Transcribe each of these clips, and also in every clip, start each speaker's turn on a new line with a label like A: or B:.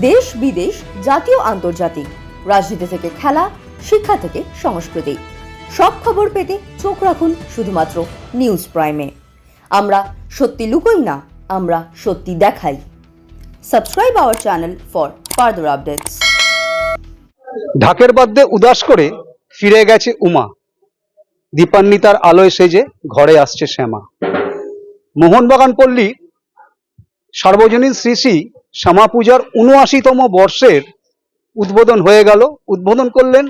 A: দেশ বিদেশ, জাতীয়, আন্তর্জাতিক। রাজনীতি থেকে খেলা, শিক্ষা থেকে সংস্কৃতি। সব খবর পেতে চোখ রাখুন শুধুমাত্র নিউজ প্রাইমে। আমরা সত্যি লুকোই না, আমরা সত্যি দেখাই। Subscribe our channel for further updates.
B: ঢাকের বাদ্যে উদাস করে ফিরে গেছে উমা। দীপান্বিতার আলোয় সেজে ঘরে আসছে শ্যামা। মোহনবাগান পল্লী সার্বজনীন শ্রী শ্রী শ্যামা পূজার উনআশিতম বর্ষের উদ্বোধন হয়ে গেল। উদ্বোধন করলেন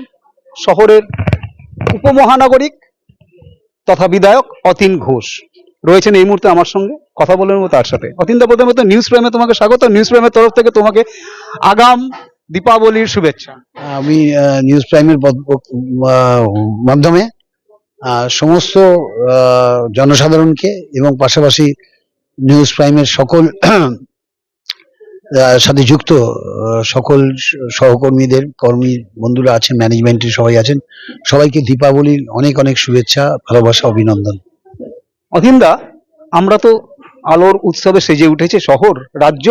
B: শহরের উপমহানাগরিক তথা বিধায়ক অতীন ঘোষ। রয়েছেন এই মুহূর্তে আমার সঙ্গে। কথা বলে নেব তার সাথে। অতীন দা প্রথমত নিউজ প্রেমে তোমাকে স্বাগত। নিউজ প্রেমের তরফ থেকে তোমাকে আগাম দীপাবলির শুভেচ্ছা।
C: আমি নিউজ প্রাইমের মাধ্যমে সমস্ত জনসাধারণকে এবং পাশাপাশি নিউজ প্রাইমের সকল সাথে যুক্ত সকল সহকর্মীদের, কর্মী বন্ধুরা আছেন, ম্যানেজমেন্টের সবাই আছেন। সবাইকে দীপাবলির অনেক অনেক শুভেচ্ছা, ভালোবাসা, অভিনন্দন।
B: অধীনদা, আমরা তো আলোর উৎসবে সেজে উঠেছে শহর, রাজ্য,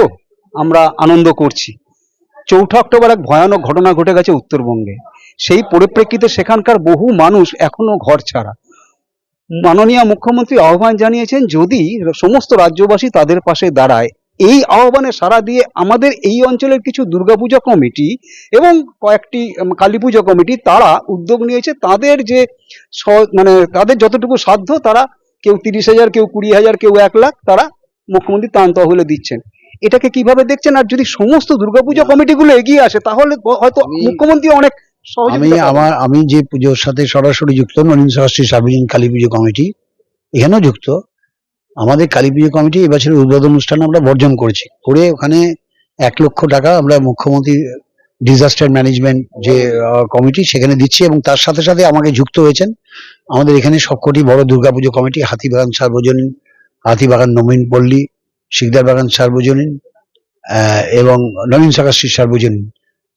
B: আমরা আনন্দ করছি। চৌঠা অক্টোবর এক ভয়ানক ঘটনা ঘটে গেছে উত্তরবঙ্গে। সেই পরিপ্রেক্ষিতে সেখানকার বহু মানুষ এখনও ঘর ছাড়া। মাননীয় মুখ্যমন্ত্রী আহ্বান জানিয়েছেন, যদি সমস্ত রাজ্যবাসী তাদের পাশে দাঁড়ায় এই আহ্বানে সাড়া দিয়ে আমাদের এই অঞ্চলের কিছু দুর্গাপূজা কমিটি এবং কয়েকটি কালী পুজো কমিটি তারা উদ্যোগ নিয়েছে। তাদের যে মানে তাদের যতটুকু সাধ্য তারা কেউ তিরিশ হাজার কেউ কুড়ি হাজার কেউ এক লাখ তারা মুখ্যমন্ত্রী ত্রাণ তহবিলে দিচ্ছেন। এটাকে কীভাবে দেখছেন? আর যদি সমস্ত দুর্গাপূজা কমিটিগুলো এগিয়ে আসে তাহলে হয়তো মুখ্যমন্ত্রী অনেক
C: আমি আমার আমি যে পুজোর সাথে সরাসরি যুক্ত নলিন সহস্রী সার্বজনীন কালী পুজো কমিটি এখানেও যুক্ত। আমাদের কালী পুজো কমিটি এবছরের উদ্বোধন অনুষ্ঠান আমরা বর্জন করেছি। করে ওখানে এক লক্ষ টাকা আমরা মুখ্যমন্ত্রী ডিজাস্টার ম্যানেজমেন্ট যে কমিটি সেখানে দিচ্ছি এবং তার সাথে সাথে আমাকে যুক্ত হয়েছেন। আমাদের এখানে সবকটি বড় দুর্গাপুজো কমিটি, হাতিবাগান সার্বজনীন, হাতিবাগান নবীন পল্লী বাগান সার্বজনীন এবং নবীন সকাশ্রী সার্বজনীন।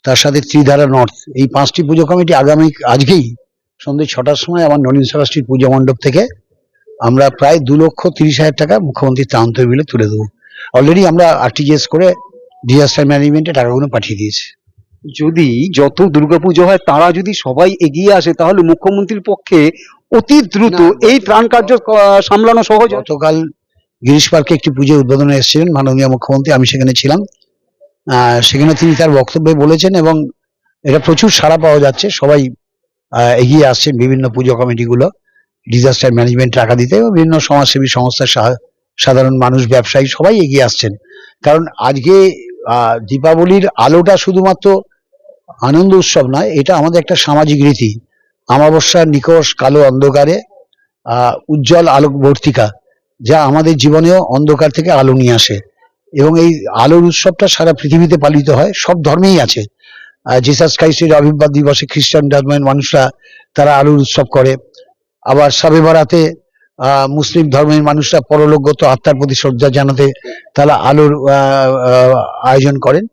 C: তার সাথে ত্রিধারা নর্থ। এই পাঁচটি পুজো কমিটি আগামী, আজকেই সন্ধ্যে ছটার সময় আমার নলিন সকাশ্রীর পুজো মণ্ডপ থেকে আমরা প্রায় দু লক্ষ তিরিশ হাজার টাকা মুখ্যমন্ত্রীর ত্রাণ তহবিলে তুলে দেবো। অলরেডি আমরা আরটিজিএস করে ডিজাস্টার ম্যানেজমেন্টে টাকাগুলো পাঠিয়ে দিয়েছি।
B: যদি যত দুর্গাপুজো হয় তারা যদি সবাই এগিয়ে আসে তাহলে মুখ্যমন্ত্রীর পক্ষে অতি দ্রুত এই ত্রাণ কার্য সামলানো সহজ।
C: গতকাল গিরিশ পার্কে একটি পুজো উদ্বোধনে এসেছিলেন মাননীয় মুখ্যমন্ত্রী আমি সেখানে ছিলাম। আহ, সেখানে তিনি তার বক্তব্যে বলেছেন এবং এটা প্রচুর সাড়া পাওয়া যাচ্ছে সবাই আহ, এগিয়ে আসছেন বিভিন্ন পুজো কমিটিগুলো। ডিজাস্টার ম্যানেজমেন্ট টাকা দিতে বিভিন্ন সমাজসেবী সংস্থার সা- সাধারণ মানুষ, ব্যবসায়ী সবাই এগিয়ে আসছেন। কারণ আজকে দীপাবলির আলোটা শুধুমাত্র আনন্দ উৎসব নয়, এটা আমাদের একটা সামাজিক রীতি। আমাবস্যার নিকষ কালো অন্ধকারে উজ্জ্বল আলোকবর্তিকা, যা আমাদের জীবনেও অন্ধকার থেকে আলো নিয়ে আসে। এবং এই আলোর উৎসবটা সারা পৃথিবীতে পালিত হয়, সব ধর্মেই আছে। জিসাস খ্রাইস্টের আবির্ভাব দিবসে খ্রিস্টান ধর্মের মানুষরা তারা আলোর উৎসব করে। আবার সাবে বারাতে মুসলিম ধর্মের মানুষরা পরলোকগত আত্মার প্রতি শ্রদ্ধা জানাতে তারা আলোর আয়োজন করেন।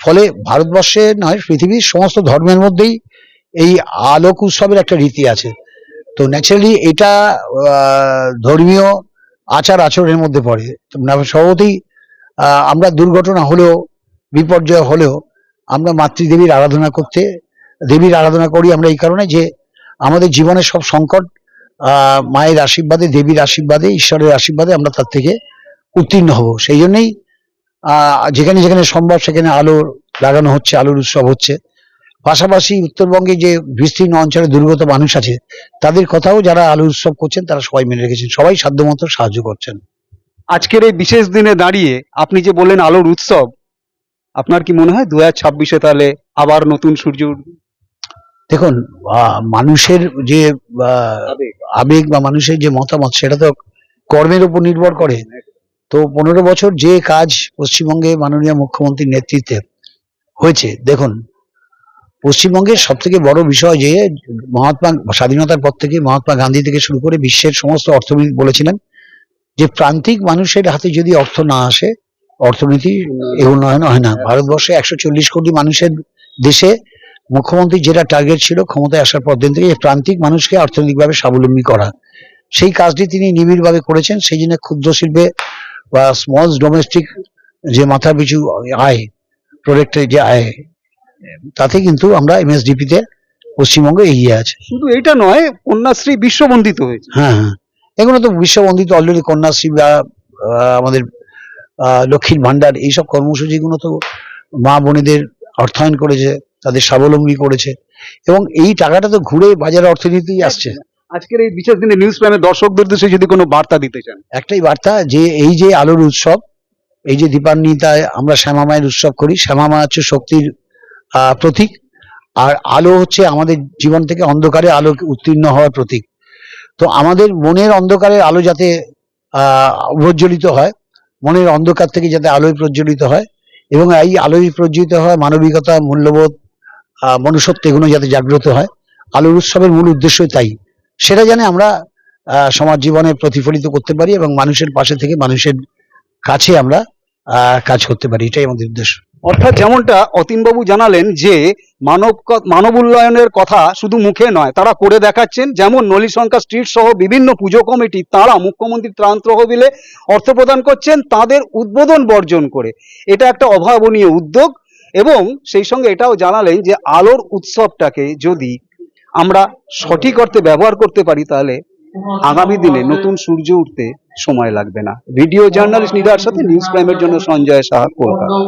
C: ফলে ভারতবর্ষে নয়, পৃথিবীর সমস্ত ধর্মের মধ্যেই এই আলোক উৎসবের একটা রীতি আছে। তো ন্যাচারালি এটা ধর্মীয় আচার আচরণের মধ্যে পড়ে। না- আমরা দুর্ঘটনা হলেও, বিপর্যয় হলেও আমরা মাতৃদেবীর আরাধনা করতে, দেবীর আরাধনা করি আমরা এই কারণে যে আমাদের জীবনের সব সংকট মায়ের আশীর্বাদে দেবীর আশীর্বাদে ঈশ্বরের আশীর্বাদে আমরা তার থেকে উত্তীর্ণ হব। সেই জন্যই যেখানে যেখানে সম্ভব সেখানে আলো লাগানো হচ্ছে আলোর উৎসব হচ্ছে। পাশাপাশি উত্তরবঙ্গে যে বিস্তীর্ণ অঞ্চলে দুর্গত মানুষ আছে তাদের কথাও যারা আলু উৎসব করছেন তারা সবাই মেনে রেখেছেন। সবাই সাধ্যমতো সাহায্য করছেন।
B: আজকের এই বিশেষ দিনে দাঁড়িয়ে আপনি যে বললেন আলোর উৎসব আপনার কি মনে হয়? দু হাজার ছাব্বিশে তাহলে আবার নতুন সূর্য উঠবে?
C: দেখুন আহ, মানুষের যে আহ, আবেগ বা মানুষের যে মতামত, সেটা তো কর্মের উপর নির্ভর করে। তো পনেরো বছর যে কাজ পশ্চিমবঙ্গে মাননীয় মুখ্যমন্ত্রীর নেতৃত্বে হয়েছে, দেখুন, পশ্চিমবঙ্গের সব থেকে বড় বিষয় যে মহাত্মা, স্বাধীনতার পর থেকে মহাত্মা গান্ধী থেকে শুরু করে বিশ্বের সমস্ত অর্থনীতি বলেছিলেন যে প্রান্তিক মানুষের হাতে যদি অর্থ না আসে, অর্থনীতি উন্নয়ন হয় না। ভারতবর্ষে একশো চল্লিশ কোটি মানুষের দেশে মুখ্যমন্ত্রীর যেটা টার্গেট ছিল ক্ষমতায় আসার পর দিন থেকে এই প্রান্তিক মানুষকে অর্থনৈতিকভাবে স্বাবলম্বী করা। সেই কাজটি তিনি নিবিড়ভাবে করেছেন সেই জন্য ক্ষুদ্র শিল্পে বা স্মল ডোমেস্টিক যে মাথা পিছু আয় প্রোডাক্টের যে আয় তাতে কিন্তু আমরা এমএসডিপি তে পশ্চিমবঙ্গ এগিয়ে আছে।
B: শুধু এটা নয় কন্যাশ্রী বিশ্ববন্দিত হয়েছে।
C: হ্যাঁ হ্যাঁ। এগুলো তো বিশ্ববন্দিত অলরেডি কন্যাশ্রী বা আমাদের আহ, লক্ষ্মীর ভান্ডার এইসব কর্মসূচিগুলো তো মা বোনেদের অর্থায়ন করেছে। তাদের স্বাবলম্বী করেছে। এবং এই টাকাটা তো ঘুরে বাজার অর্থনীতি আসছে।
B: আজকের এই বিশেষ দিনে নিউজ প্রাইমের দর্শকদের দেশে যদি কোনো বার্তা দিতে চান।
C: একটাই বার্তা যে এই যে আলোর উৎসব এই যে দীপান্বিতায় আমরা শ্যামা মায়ের উৎসব করি শ্যামা মা হচ্ছে শক্তির প্রতীক আর আলো হচ্ছে আমাদের জীবন থেকে অন্ধকারে আলো উত্তীর্ণ হওয়ার প্রতীক। তো আমাদের মনের অন্ধকারের আলো যাতে আহ প্রজ্বলিত হয় মনের অন্ধকার থেকে যাতে আলোয় প্রজ্বলিত হয় এবং এই আলোয় প্রজ্বলিত হয় মানবিকতা মূল্যবোধ মনুষ্যত্ব এগুলো যাতে জাগ্রত হয়। আলোর উৎসবের মূল উদ্দেশ্যই তাই। সেটা জানে আমরা সমাজ জীবনে প্রতিফলিত করতে পারি এবং মানুষের পাশে থেকে মানুষের কাছে আমরা কাজ করতে পারি। এটাই আমাদের উদ্দেশ্য।
B: অর্থাৎ যেমনটা অতীনবাবু জানালেন যে, মানব মানব উন্নয়নের কথা শুধু মুখে নয়, তারা করে দেখাচ্ছেন, যেমন নলিশঙ্কা স্ট্রিট সহ বিভিন্ন পুজো কমিটি, তারা মুখ্যমন্ত্রী ত্রাণ তহবিলে অর্থ প্রদান করছেন, তাদের উদ্বোধন বর্জন করে। এটা একটা অভাবনীয় উদ্যোগ। এবং সেই সঙ্গে এটাও জানালেন যে আলোর উৎসবটাকে যদি আমরা সঠিক অর্থে ব্যবহার করতে পারি তাহলে আগামী দিনে নতুন সূর্য উঠতে সময় লাগবে না। ভিডিও জার্নালিস্ট নিদার সাথে নিউজ প্রাইমের জন্য সঞ্জয় সাহা, কলকাতা।